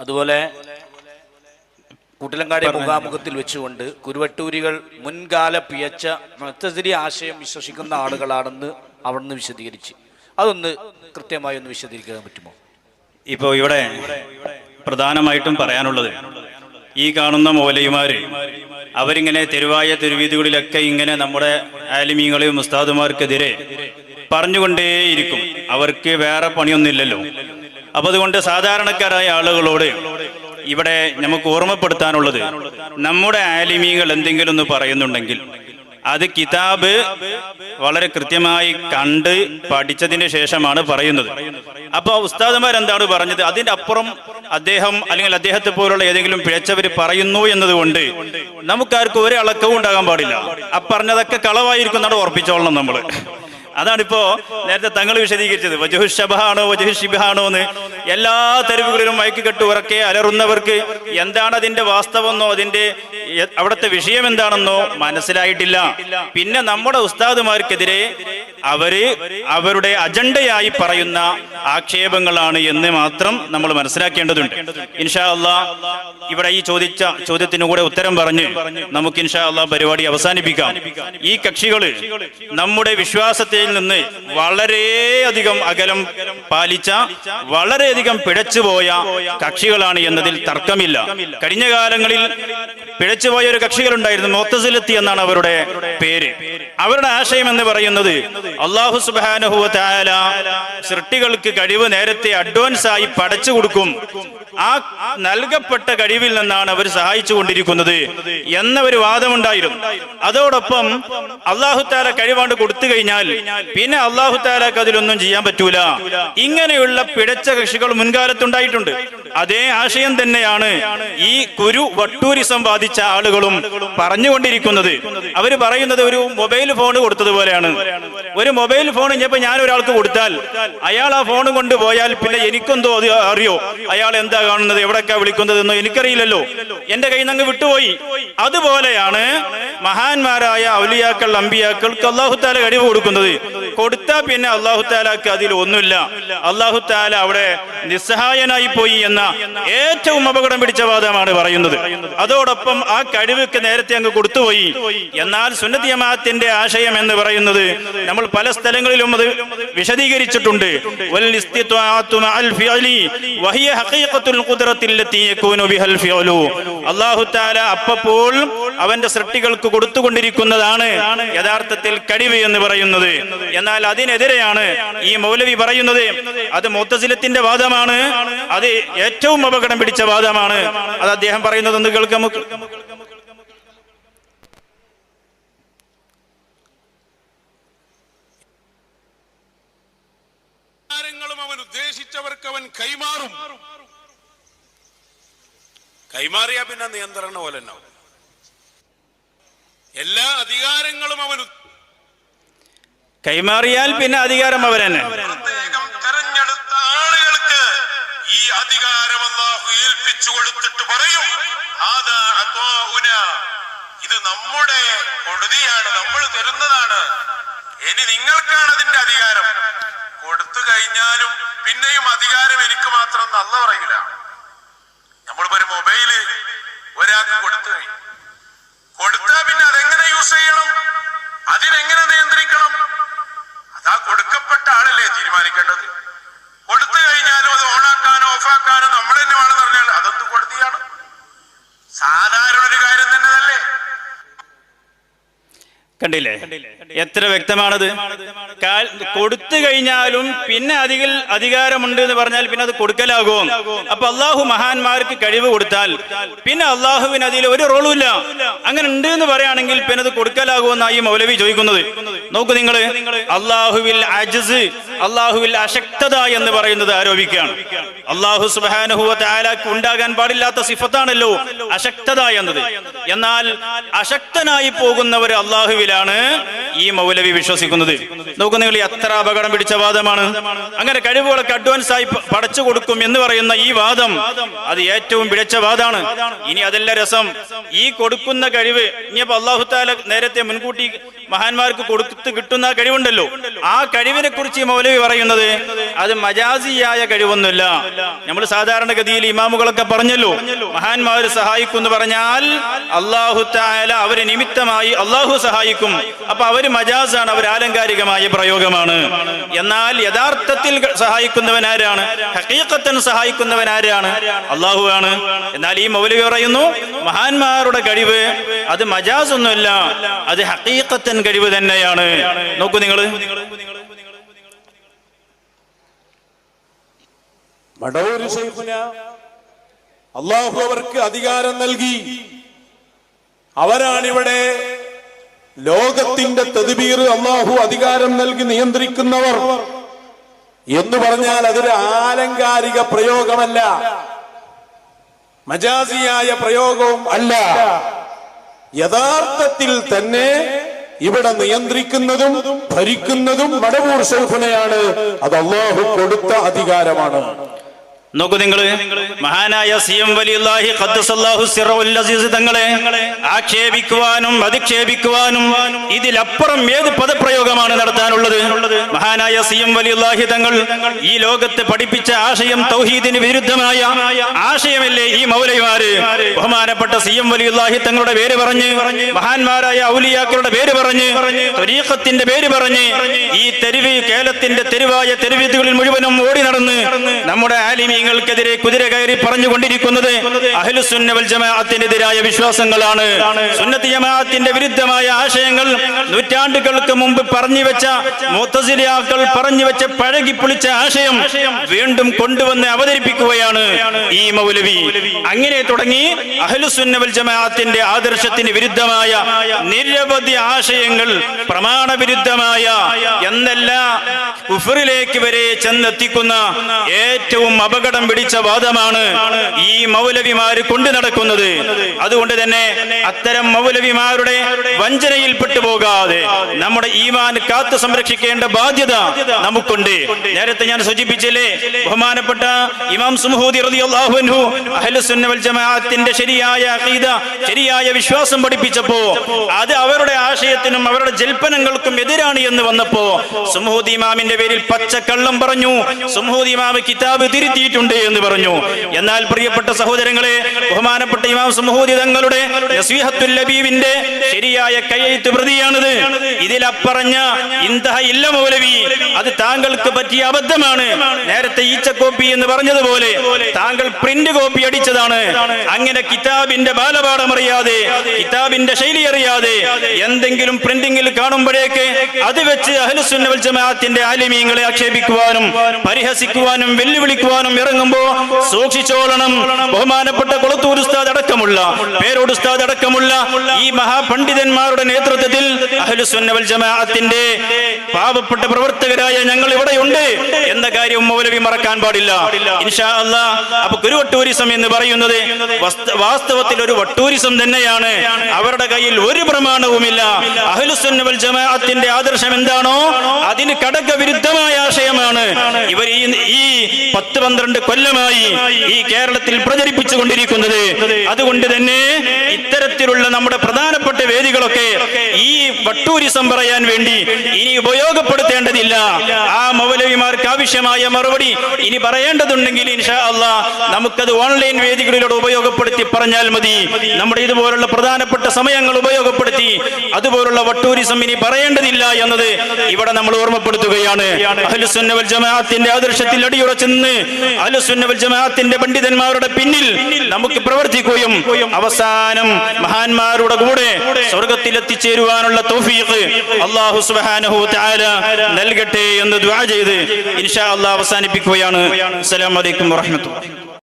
അതുപോലെ കുട്ടിലങ്കാടി മുഖാമുഖത്തിൽ വെച്ചുകൊണ്ട് കുരുവട്ടൂരികൾ മുൻകാല പിയച്ച മത്തസിരി ആശയം വിശ്വസിക്കുന്ന ആളുകളാണെന്ന് അവിടുന്ന് വിശദീകരിച്ച്. അതൊന്ന് കൃത്യമായി ഒന്ന് വിശദീകരിക്കാൻ പറ്റുമോ? ഇപ്പോൾ ഇവിടെ പ്രധാനമായിട്ടും പറയാനുള്ളത് ഈ കാണുന്ന മൗലയുമാര് അവരിങ്ങനെ തെരുവായ തെരുവീതികളിലൊക്കെ ഇങ്ങനെ നമ്മുടെ ആലിമീങ്ങളെയും ഉസ്താദുമാർക്കെതിരെ പറഞ്ഞുകൊണ്ടേയിരിക്കും. അവർക്ക് വേറെ പണിയൊന്നുമില്ലല്ലോ. അപ്പൊ അതുകൊണ്ട് സാധാരണക്കാരായ ആളുകളോട് ഇവിടെ നമുക്ക് ഓർമ്മപ്പെടുത്താനുള്ളത് നമ്മുടെ ആലിമീങ്ങൾ എന്തെങ്കിലും ഒന്ന് പറയുന്നുണ്ടെങ്കിൽ അത് കിതാബ് വളരെ കൃത്യമായി കണ്ട് പഠിച്ചതിന് ശേഷമാണ് പറയുന്നത്. അപ്പൊ ഉസ്താദുമാർ എന്താണ് പറഞ്ഞത്? അതിന്റെ അപ്പുറം അദ്ദേഹം അല്ലെങ്കിൽ അദ്ദേഹത്തെ പോലുള്ള ഏതെങ്കിലും പിഴച്ചവർ പറയുന്നു എന്നതുകൊണ്ട് നമുക്കാർക്കും ഒരു അളക്കവും ഉണ്ടാകാൻ പാടില്ല. ആ പറഞ്ഞതൊക്കെ കളവായിരിക്കും എന്നാണ് ഉറപ്പിച്ചോളണം നമ്മൾ. അതാണിപ്പോ നേരത്തെ തങ്ങൾ വിശദീകരിച്ചത്. വജുഹു ഷിബഹാണോ എന്ന് എല്ലാ തെരുവുകളിലും മയക്ക് കെട്ട് ഉറക്കെ അലറുന്നവർക്ക് എന്താണ് അതിന്റെ വാസ്തവെന്നോ അതിന്റെ അവിടുത്തെ വിഷയം എന്താണെന്നോ മനസ്സിലായിട്ടില്ല. പിന്നെ നമ്മുടെ ഉസ്താദുമാർക്കെതിരെ അവർ അവരുടെ അജണ്ടയായി പറയുന്ന ആക്ഷേപങ്ങളാണ് എന്ന് മാത്രം നമ്മൾ മനസ്സിലാക്കേണ്ടതുണ്ട്. ഇൻഷാ അള്ളാ ഇവിടെ ഈ ചോദിച്ച ചോദ്യത്തിന് കൂടെ ഉത്തരം പറഞ്ഞ് നമുക്ക് ഇൻഷാ അള്ളാ പരിപാടി അവസാനിപ്പിക്കാം. ഈ കക്ഷികൾ നമ്മുടെ വിശ്വാസത്തിൽ നിന്ന് വളരെയധികം അകലം പാലിച്ച വളരെയധികം പിഴച്ചുപോയ കക്ഷികളാണ് എന്നതിൽ തർക്കമില്ല. കഴിഞ്ഞ കാലങ്ങളിൽ പിഴച്ചുപോയ ഒരു കക്ഷികളുണ്ടായിരുന്നു മോത്തസിലെത്തി എന്നാണ് അവരുടെ പേര്. അവരുടെ ആശയം എന്ന് പറയുന്നത് അള്ളാഹു സുബാനുഹുവ താല സൃഷ്ടികൾക്ക് കഴിവ് നേരത്തെ അഡ്വാൻസ് ആയി പടച്ചു കൊടുക്കും. ആ നൽകപ്പെട്ട കഴിവിൽ നിന്നാണ് അവർ സഹായിച്ചു കൊണ്ടിരിക്കുന്നത് എന്ന ഒരു വാദമുണ്ടായിരുന്നു. അതോടൊപ്പം അള്ളാഹു താല കഴിവാണ്ട് കൊടുത്തു കഴിഞ്ഞാൽ പിന്നെ അള്ളാഹു താലാക്ക് അതിലൊന്നും ചെയ്യാൻ പറ്റൂല. ഇങ്ങനെയുള്ള പിഴച്ച കക്ഷികൾ മുൻകാലത്തുണ്ടായിട്ടുണ്ട് അതേ ആശയം തന്നെയാണ് ഈ കുരു വട്ടൂരിസം ബാധിച്ച ആളുകളും പറഞ്ഞുകൊണ്ടിരിക്കുന്നത്. അവർ പറയുന്നത് ഒരു മൊബൈൽ ഫോൺ കൊടുത്തതുപോലെയാണ്. ഒരു മൊബൈൽ ഫോൺ ഇനിയിപ്പോ ഞാൻ ഒരാൾക്ക് കൊടുത്താൽ അയാൾ ആ ഫോൺ കൊണ്ടുപോയാൽ പിന്നെ എനിക്കെന്തോ അത് അറിയോ? അയാൾ എന്താ കാണുന്നത്? എവിടൊക്കെ വിളിക്കുന്നതെന്നോ എനിക്കറിയില്ലല്ലോ. എന്റെ കയ്യിൽ നിന്ന് അങ്ങ് വിട്ടുപോയി. അതുപോലെയാണ് മഹാന്മാരായ ഔലിയാക്കൾ അമ്പിയാക്കൾക്ക് അള്ളാഹുത്താല കഴിവ് കൊടുക്കുന്നത്. കൊടുത്താൽ പിന്നെ അള്ളാഹുത്താലാക്ക് അതിൽ ഒന്നുമില്ല. അള്ളാഹുത്താല അവിടെ നിസ്സഹായനായി പോയി എന്ന ഏറ്റവും അപകടം പിടിച്ച വാദമാണ് പറയുന്നത്. അതോടൊപ്പം ആ കഴിവൊക്കെ നേരത്തെ അങ്ങ് കൊടുത്തുപോയി. എന്നാൽ സുന്നതിയമാത്തിന്റെ ആശയം എന്ന് പറയുന്നത് നമ്മൾ പല സ്ഥലങ്ങളിലും അത് വിശദീകരിച്ചിട്ടുണ്ട്. തആല അപ്പപ്പോൾ അവന്റെ സൃഷ്ടികൾക്ക് കൊടുത്തുകൊണ്ടിരിക്കുന്നതാണ് യഥാർത്ഥത്തിൽ കഴിവ് എന്ന് പറയുന്നത്. എന്നാൽ അതിനെതിരെയാണ് ഈ മൗലവി പറയുന്നത് അത് മുത്തസിലത്തിന്റെ വാദമാണ് അത് ഏറ്റവും അപകടം പിടിച്ച വാദമാണ്. അത് അദ്ദേഹം പറയുന്നത് ഒന്ന് കേൾക്കാം അവൻ ഉദ്ദേശിച്ചവർക്ക് അവൻ കൈമാറും. കൈമാറിയാ പിന്നെ നിയന്ത്രണ പോലെ ഉണ്ടാവും. എല്ലാ അധികാരങ്ങളും അവൻ കൈമാറിയാൽ പിന്നെ അധികാരം അവർ തന്നെ തെരഞ്ഞെടുത്ത ആളുകൾക്ക് ഈ അധികാരം അള്ളാഹു ഏൽപ്പിച്ചു കൊടുത്തിട്ട് പറയും. ഇത് നമ്മുടെ കൊടുതിയാണ് നമ്മൾ തരുന്നതാണ്. ഇനി നിങ്ങൾക്കാണ് അതിന്റെ അധികാരം. കൊടുത്തു കഴിഞ്ഞാലും പിന്നെയും അധികാരം എനിക്ക് മാത്രം നല്ല പറയില്ല നമ്മളിപ്പോ ഒരു മൊബൈൽ ഒരാൾക്ക് കൊടുത്തു കഴിഞ്ഞു കൊടുത്താൽ പിന്നെ അതെങ്ങനെ യൂസ് ചെയ്യണം അതിനെങ്ങനെ നിയന്ത്രിക്കണം അതാ കൊടുക്കപ്പെട്ട ആളല്ലേ തീരുമാനിക്കേണ്ടത് കൊടുത്തു കഴിഞ്ഞാലും അത് ഓണാക്കാനോ ഓഫാക്കാനോ നമ്മൾ തന്നെ വേണമെന്ന് പറഞ്ഞാൽ അതെന്ത് കൊടുത്തിയാണ് സാധാരണ ഒരു കാര്യം തന്നെ അതല്ലേ കണ്ടില്ലേ? എത്ര വ്യക്തമാണത്? കൊടുത്തു കഴിഞ്ഞാലും പിന്നെ അതിൽ അധികാരമുണ്ട് എന്ന് പറഞ്ഞാൽ പിന്നെ അത് കൊടുക്കലാകും. അപ്പൊ അള്ളാഹു മഹാന്മാർക്ക് കഴിവ് കൊടുത്താൽ പിന്നെ അള്ളാഹുവിന് അതിൽ ഒരു റോളും ഇല്ല. അങ്ങനെ ഉണ്ട് എന്ന് പറയുകയാണെങ്കിൽ പിന്നെ അത് കൊടുക്കലാകുമെന്നാണ് ഈ മൗലവി ചോദിക്കുന്നത്. നോക്കൂ നിങ്ങൾ അള്ളാഹുവിൽ അജസ് അള്ളാഹുവിൽ അശക്തത എന്ന് പറയുന്നത് ആരോപിക്കുകയാണ്. അള്ളാഹു സുബാനുഹുവ താലാക്ക് ഉണ്ടാകാൻ പാടില്ലാത്ത സിഫത്താണല്ലോ അശക്തത എന്നത്. എന്നാൽ അശക്തനായി പോകുന്നവർ അള്ളാഹുവിലാണ് ഈ മൗലവി വിശ്വസിക്കുന്നത്. നോക്കൂ നിങ്ങൾ എത്ര അപകടം പിടിച്ച വാദമാണ്. അങ്ങനെ കഴിവുകളൊക്കെ അഡ്വാൻസ് ആയി പടച്ചു കൊടുക്കും എന്ന് പറയുന്ന ഈ വാദം അത് ഏറ്റവും പിഴച്ച വാദമാണ് ഇനി അതല്ല രസം. ഈ കൊടുക്കുന്ന കഴിവ് ഇനിയിപ്പോ അള്ളാഹു താല നേരത്തെ മുൻകൂട്ടി മഹാന്മാർക്ക് കൊടുത്ത് കിട്ടുന്ന കഴിവുണ്ടല്ലോ. ആ കഴിവിനെ കുറിച്ച് മൗലവി പറയുന്നത് അത് മജാസിയായ കഴിവൊന്നുമില്ല. നമ്മൾ സാധാരണഗതിയിൽ ഇമാമുകളൊക്കെ പറഞ്ഞല്ലോ. മഹാന്മാര് സഹായിക്കും എന്ന് പറഞ്ഞാൽ അള്ളാഹു താല അവരെ നിമിത്തമായി അള്ളാഹു സഹായിക്കും. അപ്പൊ അവർ മജാസാണ് അവർ ആലങ്കാരികമായ പ്രയോഗമാണ്. എന്നാൽ യഥാർത്ഥത്തിൽ സഹായിക്കുന്നവൻ ആരാണ്? ഹക്കീക്കത്തൻ സഹായിക്കുന്നവൻ ആരാണ്? അള്ളാഹു ആണ്. എന്നാൽ ഈ മൗലവി പറയുന്നു മഹാന്മാരുടെ കഴിവ് അത് മജാസ് ഒന്നുമല്ല അത് ഹക്കീക്കത്തൻ കഴിവ് തന്നെയാണ്. നോക്കൂ നിങ്ങൾ അള്ളാഹു അവർക്ക് അധികാരം നൽകി. അവരാണിവിടെ ലോകത്തിന്റെ തെതിബീർ അള്ളാഹു അധികാരം നൽകി നിയന്ത്രിക്കുന്നവർ. എന്ന് പറഞ്ഞാൽ അതൊരു ആലങ്കാരിക പ്രയോഗമല്ല. മജാസിയായ പ്രയോഗവും അല്ല. യഥാർത്ഥത്തിൽ തന്നെ ഇവിടെ നിയന്ത്രിക്കുന്നതും ഭരിക്കുന്നതും മടവൂർ ഷെയ്ഖുനയാണ് അത് അള്ളാഹു കൊടുത്ത അധികാരമാണ്. നോക്കൂ നിങ്ങൾ മഹാനായ സി എം വലിയാഹി അസീസ് തങ്ങളെ ആക്ഷേപിക്കുവാനും അധിക്ഷേപിക്കുവാനും ഇതിലപ്പുറം ഏത് പദപ്രയോഗമാണ് നടത്താനുള്ളത്? മഹാനായ സി എം വലിയാഹി തങ്ങൾ ഈ ലോകത്ത് പഠിപ്പിച്ച ആശയം തൗഹീദിന് വിരുദ്ധമായ ആശയമല്ലേ ഈ മൗലൈമാര് ബഹുമാനപ്പെട്ട സി എം വലിയാഹി തങ്ങളുടെ പേര് പറഞ്ഞ് മഹാന്മാരായ ഔലിയാക്കളുടെ പേര് പറഞ്ഞ് ത്വരീഖത്തിന്റെ പേര് പറഞ്ഞ് ഈ തെരുവ് കേരളത്തിന്റെ തെരുവായ തെരുവീതുകളിൽ മുഴുവനും ഓടി നടന്ന് നമ്മുടെ ആലിമീങ്ങൾക്കെതിരെ കുതിര കയറി പറഞ്ഞുകൊണ്ടിരിക്കുന്നത് അഹ്ലുസുന്ന വൽ ജമാഅത്തിനെതിരായ വിശ്വാസങ്ങളാണ്. സുന്നത്ത് ജമാഅത്തിന്റെ വിരുദ്ധമായ ആശയങ്ങൾ നൂറ്റാണ്ടുകൾക്ക് മുമ്പ് പറഞ്ഞു വെച്ച മുത്തസിലിയാക്കൾ പറഞ്ഞു വെച്ച പഴകി പുളിച്ച ആശയം വീണ്ടും കൊണ്ടുവന്ന് അവതരിപ്പിക്കുകയാണ് ഈ മൗലവി. അങ്ങനെ തുടങ്ങി അഹ്ലുസുന്ന വൽ ജമാഅത്തിന്റെ ആദർശത്തിന് വിരുദ്ധമായ നിരവധി ആശയങ്ങൾ പ്രമാണവിരുദ്ധമായ എന്നല്ല എന്നെല്ലാം വരെ ചെന്നെത്തിക്കുന്ന ഏറ്റവും അപകടം പിടിച്ച വാദമാണ് ഈ മൗലവിമാര് കൊണ്ടു നടക്കുന്നത്. അതുകൊണ്ട് തന്നെ അത്തരം മൗലവിമാരുടെ വഞ്ചനയിൽപ്പെട്ടു പോകാതെ നമ്മുടെ ഈമാൻ കാത്തു സംരക്ഷിക്കേണ്ട ബാധ്യത നമുക്കുണ്ട്. നേരത്തെ ഞാൻ സൂചിപ്പിച്ചില്ലേ ബഹുമാനപ്പെട്ട ഇമാം സുമഹൂദി റളിയല്ലാഹു വൽ ജമാഅത്തിന്റെ ശരിയായ അഖീദ ശരിയായ വിശ്വാസം പഠിപ്പിച്ചപ്പോ അത് അവരുടെ ആശയത്തിനും അവരുടെ ജൽപ്പനങ്ങൾക്കും എതിരാണ് എന്ന് വന്നപ്പോ സുമഹൂദി ഇമാമിന്റെ പേരിൽ പച്ചക്കള്ളം പറഞ്ഞു. സുമഹൂദി ഇമാമ് കിതാബ് തിരുത്തിയിട്ടുണ്ട്. എന്ന് പറഞ്ഞു. എന്നാൽ പ്രിയപ്പെട്ട സഹോദരങ്ങളെ ബഹുമാനപ്പെട്ട ഇമാം സമൂഹി തങ്ങളുടെ ലബീവിന്റെ ശരിയായ കയ്യെഴുത്ത് പ്രതിയാണിത്. ഇതിലപ്പറഞ്ഞ ഇന്തഹ ഇല്ല മൗലവി അത് താങ്കൾക്ക് പറ്റിയ അബദ്ധമാണ്. നേരത്തെ ഈച്ച കോപ്പി എന്ന് പറഞ്ഞതുപോലെ താങ്കൾ പ്രിന്റ് കോപ്പി അടിച്ചതാണ്. അങ്ങനെ കിതാബിന്റെ ബാലപാഠം അറിയാതെ കിതാബിന്റെ ശൈലി അറിയാതെ എന്തെങ്കിലും പ്രിന്റിംഗിൽ കാണുമ്പോഴേക്ക് അത് വെച്ച് അഹലുസുന്നവൽ ജമാഅത്തിന്റെ ആലിമീങ്ങളെ ആക്ഷേപിക്കുവാനും പരിഹസിക്കുവാനും വെല്ലുവിളിക്കുവാനും ഇറങ്ങുമ്പോ സൂക്ഷിച്ചോളണം. ബഹുമാനപ്പെട്ട കൊളത്തൂർ ഉസ്താദ് അടക്കമുള്ള പേരോട് ഉസ്താദ് അടക്കമുള്ള ഈ മഹാപണ്ഡിതന്മാരുടെ നേതൃത്വത്തിൽ ജമാഅത്തിന്റെ പാവപ്പെട്ട പ്രവർത്തകരായ ഞങ്ങൾ ഇവിടെയുണ്ട് എന്ന കാര്യം മൗലവി മറക്കാൻ പാടില്ല. ഇൻഷാ അപ്പൊ കുരുവട്ടൂരിസം എന്ന് പറയുന്നത് വാസ്തവത്തിൽ ഒരു വട്ടൂരിസം തന്നെയാണ്. അവരുടെ കയ്യിൽ ഒരു പ്രമാണവുമില്ല. അഹലുസുന്നവൽ ജമാഅത്തിന്റെ ആദർശം എന്താണോ അതിന് കടക വിരുദ്ധമായ ആശയമാണ്. ഇവർ ഈ പത്ത് പന്ത്രണ്ട് കൊല്ലമായി ഈ കേരളത്തിൽ പ്രചരിപ്പിച്ചു കൊണ്ടിരിക്കുന്നത് അതുകൊണ്ട് തന്നെ ഇത്തരത്തിലുള്ള നമ്മുടെ പ്രധാനപ്പെട്ട വേദികളൊക്കെ ഈ വട്ടൂരിസം പറയാൻ വേണ്ടി ഇനി ഉപയോഗപ്പെടുത്തേണ്ടതില്ല. ആ മൗലവിമാർക്ക് ആവശ്യമായ മറുപടി ഇനി പറയേണ്ടതുണ്ടെങ്കിൽ ഇൻഷാ അള്ളാ നമുക്കത് ഓൺലൈൻ വേദികളിലൂടെ ഉപയോഗപ്പെടുത്തി പറഞ്ഞാൽ മതി. നമ്മുടെ ഇതുപോലുള്ള പ്രധാനപ്പെട്ട സമയങ്ങൾ ഉപയോഗപ്പെടുത്തി അതുപോലുള്ള വട്ടൂരിസം ഇനി പറയേണ്ടതില്ല എന്നത് ഇവിടെ നമ്മൾ ഓർമ്മപ്പെടുത്തുകയാണ്. അഹ്ലുസുന്ന വൽ ജമാഅത്തിന്റെ ആദർശത്തിൽ അടിയുറച്ചു നിന്ന് അഹ്ലുസുന്ന ജമാഅത്തിന്റെ പണ്ഡിതന്മാരുടെ പിന്നിൽ നമുക്ക് പ്രവർത്തിക്കുകയും അവസാനം മഹാന്മാരുടെ കൂടെ സ്വർഗത്തിൽ എത്തിച്ചേരുവാനുള്ള തൗഫീഖ് അല്ലാഹു സുബ്ഹാനഹു തആല നൽകട്ടെ എന്ന് ദുആ ചെയ്ത് ഇൻഷാ അള്ളാഹ് അവസാനിപ്പിക്കുകയാണ്. അസ്സലാമു അലൈക്കും വറഹ്മത്തുള്ളാഹി